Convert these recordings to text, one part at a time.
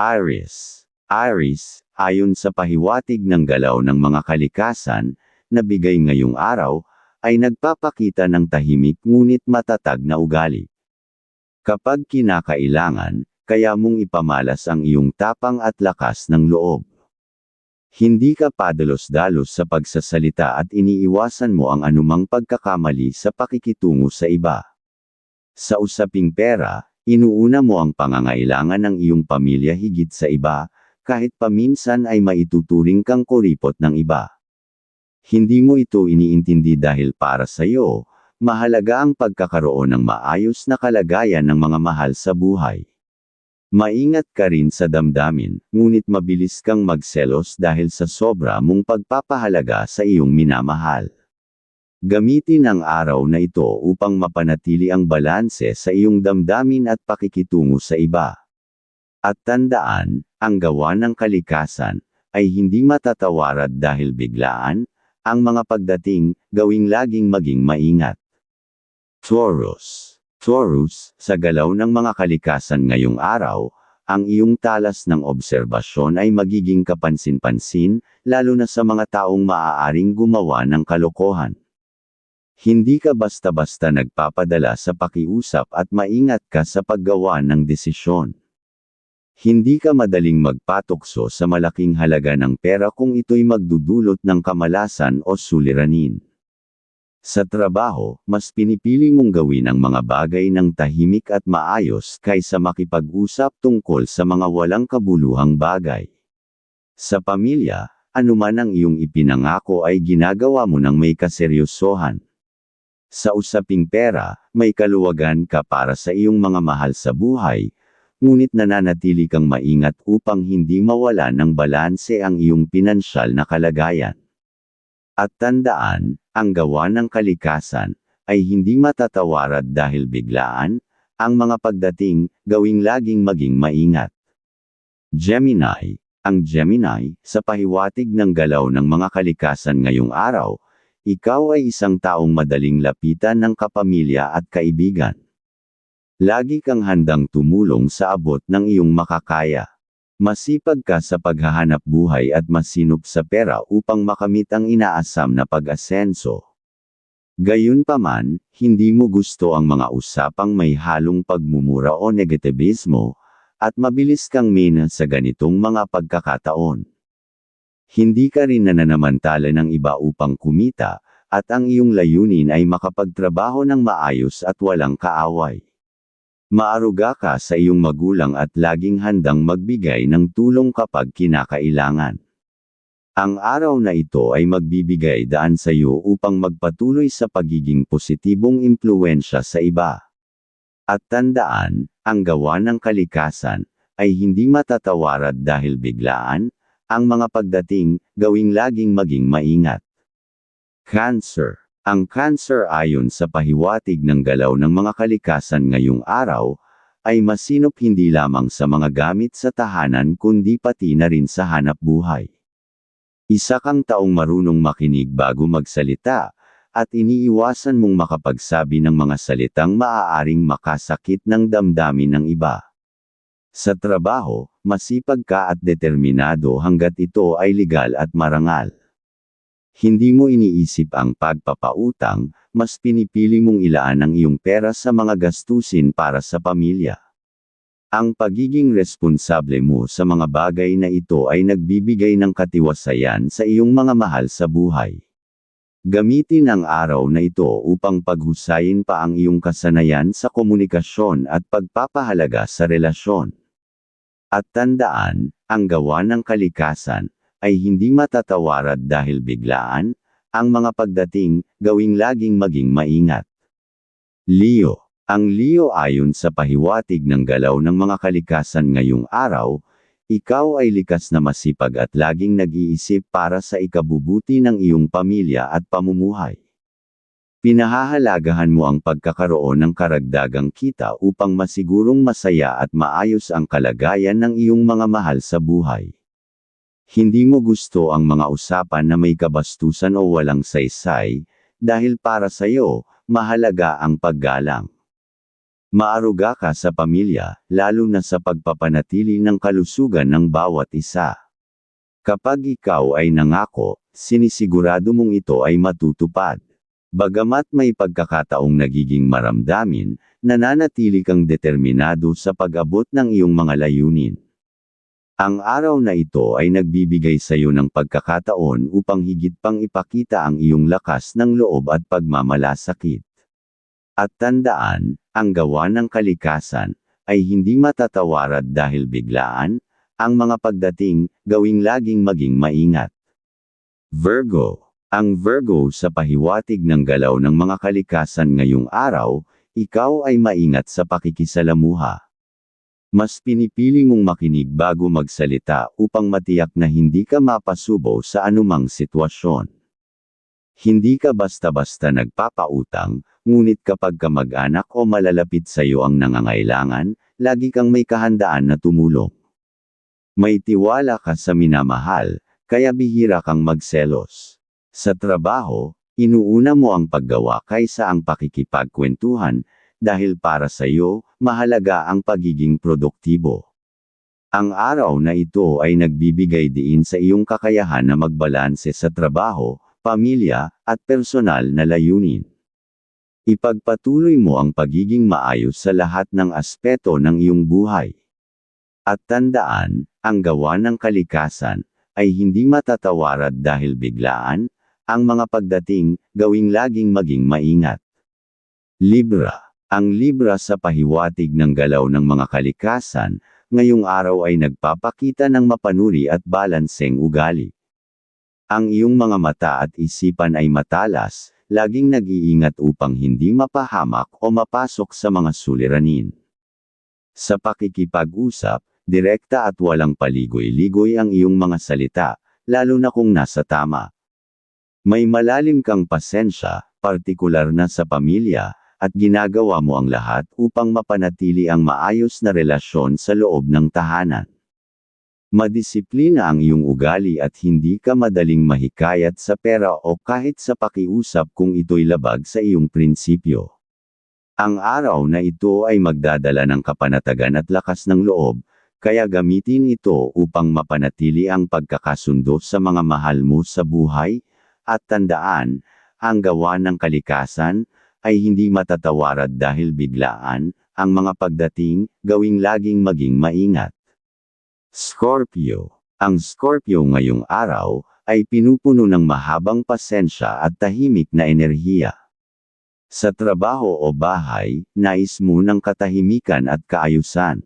Aries. Aries, ayon sa pahiwatig ng galaw ng mga kalikasan, na bigay ngayong araw, ay nagpapakita ng tahimik ngunit matatag na ugali. Kapag kinakailangan, kaya mong ipamalas ang iyong tapang at lakas ng loob. Hindi ka padalos-dalos sa pagsasalita at iniiwasan mo ang anumang pagkakamali sa pakikitungo sa iba. Sa usaping pera, inuuna mo ang pangangailangan ng iyong pamilya higit sa iba, kahit paminsan ay maituturing kang kuripot ng iba. Hindi mo ito iniintindi dahil para sa iyo, mahalaga ang pagkakaroon ng maayos na kalagayan ng mga mahal sa buhay. Maingat ka rin sa damdamin, ngunit mabilis kang magselos dahil sa sobra mong pagpapahalaga sa iyong minamahal. Gamitin ang araw na ito upang mapanatili ang balanse sa iyong damdamin at pakikitungo sa iba. At tandaan, ang gawa ng kalikasan, ay hindi matatawarad dahil biglaan, ang mga pagdating, gawing laging maging maingat. Taurus Taurus, sa galaw ng mga kalikasan ngayong araw, ang iyong talas ng obserbasyon ay magiging kapansin-pansin, lalo na sa mga taong maaaring gumawa ng kalokohan. Hindi ka basta-basta nagpapadala sa pakiusap at maingat ka sa paggawa ng desisyon. Hindi ka madaling magpatukso sa malaking halaga ng pera kung ito'y magdudulot ng kamalasan o suliranin. Sa trabaho, mas pinipili mong gawin ang mga bagay ng tahimik at maayos kaysa makipag-usap tungkol sa mga walang kabuluhang bagay. Sa pamilya, anuman ang iyong ipinangako ay ginagawa mo ng may kaseryosohan. Sa usaping pera, may kaluwagan ka para sa iyong mga mahal sa buhay, ngunit nananatili kang maingat upang hindi mawala ng balanse ang iyong pinansyal na kalagayan. At tandaan, ang gawa ng kalikasan, ay hindi matatawarad dahil biglaan, ang mga pagdating, gawing laging maging maingat. Gemini, ang Gemini, sa pahiwatig ng galaw ng mga kalikasan ngayong araw, ikaw ay isang taong madaling lapitan ng kapamilya at kaibigan. Lagi kang handang tumulong sa abot ng iyong makakaya. Masipag ka sa paghahanap buhay at masinop sa pera upang makamit ang inaasam na pag-asenso. Gayunpaman, hindi mo gusto ang mga usapang may halong pagmumura o negativismo, at mabilis kang mina sa ganitong mga pagkakataon. Hindi ka rin nananamantala ng iba upang kumita, at ang iyong layunin ay makapagtrabaho ng maayos at walang kaaway. Maaruga ka sa iyong magulang at laging handang magbigay ng tulong kapag kinakailangan. Ang araw na ito ay magbibigay daan sa iyo upang magpatuloy sa pagiging positibong impluensya sa iba. At tandaan, ang gawa ng kalikasan, ay hindi matatawarad dahil biglaan, ang mga pagdating, gawing laging maging maingat. Cancer ang cancer ayon sa pahiwatig ng galaw ng mga kalikasan ngayong araw, ay masinop hindi lamang sa mga gamit sa tahanan kundi pati na rin sa hanap buhay. Isa kang taong marunong makinig bago magsalita, at iniiwasan mong makapagsabi ng mga salitang maaaring makasakit ng damdamin ng iba. Sa trabaho, masipag ka at determinado hanggat ito ay legal at marangal. Hindi mo iniisip ang pagpapautang, mas pinipili mong ilaan ang iyong pera sa mga gastusin para sa pamilya. Ang pagiging responsable mo sa mga bagay na ito ay nagbibigay ng katiwasayan sa iyong mga mahal sa buhay. Gamitin ang araw na ito upang paghusayin pa ang iyong kasanayan sa komunikasyon at pagpapahalaga sa relasyon. At tandaan, ang gawa ng kalikasan, ay hindi matatawarad dahil biglaan, ang mga pagdating, gawing laging maging maingat. Leo Ang Leo ayon sa pahiwatig ng galaw ng mga kalikasan ngayong araw, ikaw ay likas na masipag at laging nag-iisip para sa ikabubuti ng iyong pamilya at pamumuhay. Pinahahalagahan mo ang pagkakaroon ng karagdagang kita upang masigurong masaya at maayos ang kalagayan ng iyong mga mahal sa buhay. Hindi mo gusto ang mga usapan na may kabastusan o walang saysay, dahil para sa iyo, mahalaga ang paggalang. Maaruga ka sa pamilya, lalo na sa pagpapanatili ng kalusugan ng bawat isa. Kapag ikaw ay nangako, sinisigurado mong ito ay matutupad. Bagamat may pagkakataong nagiging maramdamin, nananatili kang determinado sa pag-abot ng iyong mga layunin. Ang araw na ito ay nagbibigay sa iyo ng pagkakataon upang higit pang ipakita ang iyong lakas ng loob at pagmamalasakit. At tandaan, ang gawa ng kalikasan, ay hindi matatawarad dahil biglaan, ang mga pagdating, gawing laging maging maingat. Virgo Ang Virgo sa pahiwatig ng galaw ng mga kalikasan ngayong araw, ikaw ay maingat sa pakikisalamuha. Mas pinipili mong makinig bago magsalita upang matiyak na hindi ka mapasubo sa anumang sitwasyon. Hindi ka basta-basta nagpapautang, ngunit kapag kamag-anak o malalapit sa iyo ang nangangailangan, lagi kang may kahandaan na tumulong. May tiwala ka sa minamahal, kaya bihira kang magselos. Sa trabaho, inuuna mo ang paggawa kaysa ang pakikipagkwentuhan, dahil para sa iyo, mahalaga ang pagiging produktibo. Ang araw na ito ay nagbibigay diin sa iyong kakayahan na magbalanse sa trabaho, pamilya, at personal na layunin. Ipagpatuloy mo ang pagiging maayos sa lahat ng aspeto ng iyong buhay. At tandaan, ang gawa ng kalikasan, ay hindi matatawarad dahil biglaan, ang mga pagdating, gawing laging maging maingat. Libra Ang Libra sa pahiwatig ng galaw ng mga kalikasan, ngayong araw ay nagpapakita ng mapanuri at balanseng ugali. Ang iyong mga mata at isipan ay matalas, laging nag-iingat upang hindi mapahamak o mapasok sa mga suliranin. Sa pakikipag-usap, direkta at walang paligoy-ligoy ang iyong mga salita, lalo na kung nasa tama. May malalim kang pasensya, partikular na sa pamilya, at ginagawa mo ang lahat upang mapanatili ang maayos na relasyon sa loob ng tahanan. Madisiplina ang iyong ugali at hindi ka madaling mahikayat sa pera o kahit sa pakiusap kung ito'y labag sa iyong prinsipyo. Ang araw na ito ay magdadala ng kapanatagan at lakas ng loob, kaya gamitin ito upang mapanatili ang pagkakasundo sa mga mahal mo sa buhay, at tandaan, ang gawa ng kalikasan, ay hindi matatawarad dahil biglaan, ang mga pagdating, gawing laging maging maingat. Scorpio Ang Scorpio ngayong araw, ay pinupuno ng mahabang pasensya at tahimik na enerhiya. Sa trabaho o bahay, nais mo ng katahimikan at kaayusan.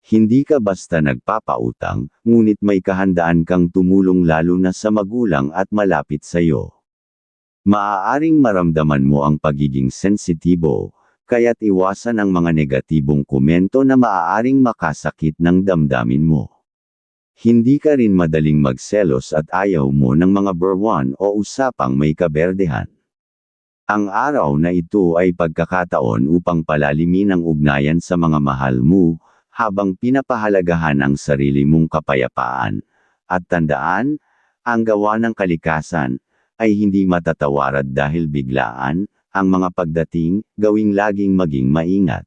Hindi ka basta nagpapautang, ngunit may kahandaan kang tumulong lalo na sa magulang at malapit sa iyo. Maaaring maramdaman mo ang pagiging sensitibo, kaya't iwasan ang mga negatibong komento na maaaring makasakit ng damdamin mo. Hindi ka rin madaling magselos at ayaw mo ng mga berwan o usapang may kaberdehan. Ang araw na ito ay pagkakataon upang palalimin ang ugnayan sa mga mahal mo, habang pinapahalagahan ang sarili mong kapayapaan. At tandaan, ang gawa ng kalikasan, ay hindi matatawarad dahil biglaan, ang mga pagdating, gawing laging maging maingat.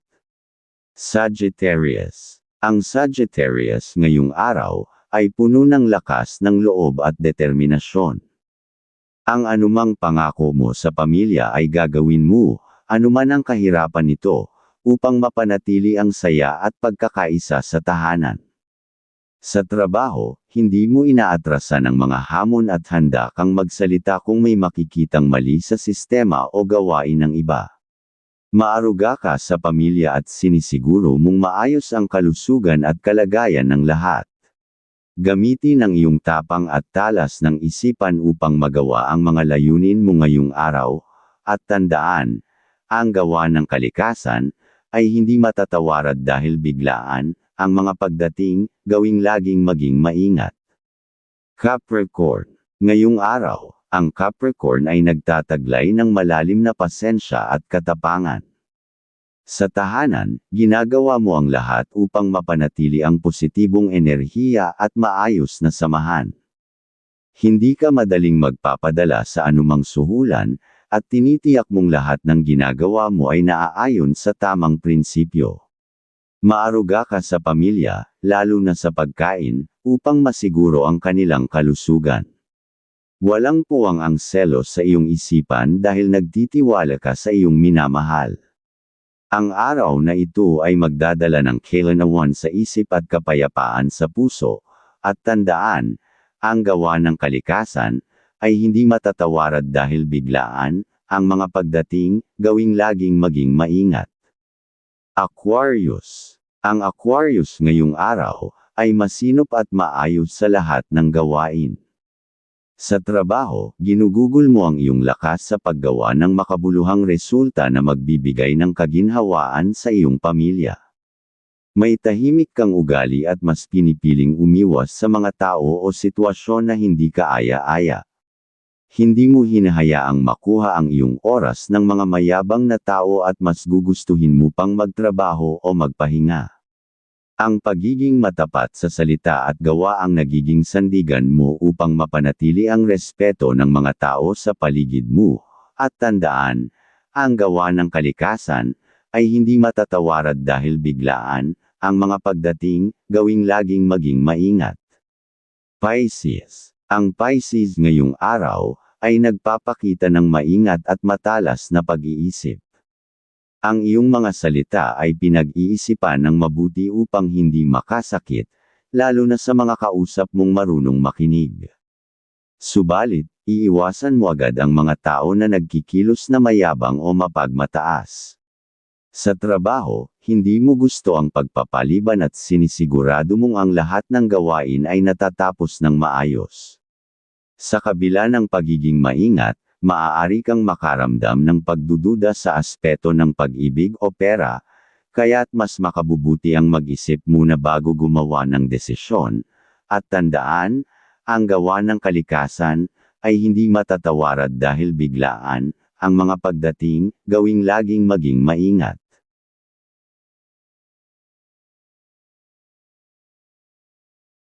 Sagittarius Ang Sagittarius ngayong araw, ay puno ng lakas ng loob at determinasyon. Ang anumang pangako mo sa pamilya ay gagawin mo, anuman ang kahirapan nito, upang mapanatili ang saya at pagkakaisa sa tahanan. Sa trabaho, hindi mo inaatrasan ang mga hamon at handa kang magsalita kung may makikitang mali sa sistema o gawain ng iba. Maaruga ka sa pamilya at sinisiguro mong maayos ang kalusugan at kalagayan ng lahat. Gamitin ang iyong tapang at talas ng isipan upang magawa ang mga layunin mo ngayong araw, at tandaan, ang gawa ng kalikasan, ay hindi matatawarad dahil biglaan, ang mga pagdating, gawing laging maging maingat. Capricorn. Ngayong araw, ang Capricorn ay nagtataglay ng malalim na pasensya at katapangan. Sa tahanan, ginagawa mo ang lahat upang mapanatili ang positibong enerhiya at maayos na samahan. Hindi ka madaling magpapadala sa anumang suhulan, at tinitiyak mong lahat ng ginagawa mo ay naaayon sa tamang prinsipyo. Maaruga ka sa pamilya, lalo na sa pagkain, upang masiguro ang kanilang kalusugan. Walang puwang ang selos sa iyong isipan dahil nagtitiwala ka sa iyong minamahal. Ang araw na ito ay magdadala ng kailanawan sa isip at kapayapaan sa puso, at tandaan, ang gawa ng kalikasan, ay hindi matatawarad dahil biglaan, ang mga pagdating, gawing laging maging maingat. Aquarius Ang Aquarius ngayong araw, ay masinop at maayos sa lahat ng gawain. Sa trabaho, ginugugol mo ang iyong lakas sa paggawa ng makabuluhang resulta na magbibigay ng kaginhawaan sa iyong pamilya. May tahimik kang ugali at mas pinipiling umiwas sa mga tao o sitwasyon na hindi ka aya-aya. Hindi mo hinahayaang makuha ang iyong oras ng mga mayabang na tao at mas gugustuhin mo pang magtrabaho o magpahinga. Ang pagiging matapat sa salita at gawa ang nagiging sandigan mo upang mapanatili ang respeto ng mga tao sa paligid mo. At tandaan, ang gawa ng kalikasan, ay hindi matatawarad dahil biglaan, ang mga pagdating, gawing laging maging maingat. Pisces Ang Pisces ngayong araw, ay nagpapakita ng maingat at matalas na pag-iisip. Ang iyong mga salita ay pinag-iisipan ng mabuti upang hindi makasakit, lalo na sa mga kausap mong marunong makinig. Subalit, iiwasan mo agad ang mga tao na nagkikilos na mayabang o mapagmataas. Sa trabaho, hindi mo gusto ang pagpapaliban at sinisigurado mong ang lahat ng gawain ay natatapos ng maayos. Sa kabila ng pagiging maingat, maaari kang makaramdam ng pagdududa sa aspeto ng pag-ibig o pera, kaya't mas makabubuti ang mag-isip muna bago gumawa ng desisyon, at tandaan, ang gawa ng kalikasan, ay hindi matatawarad dahil biglaan, ang mga pagdating, gawing laging maging maingat.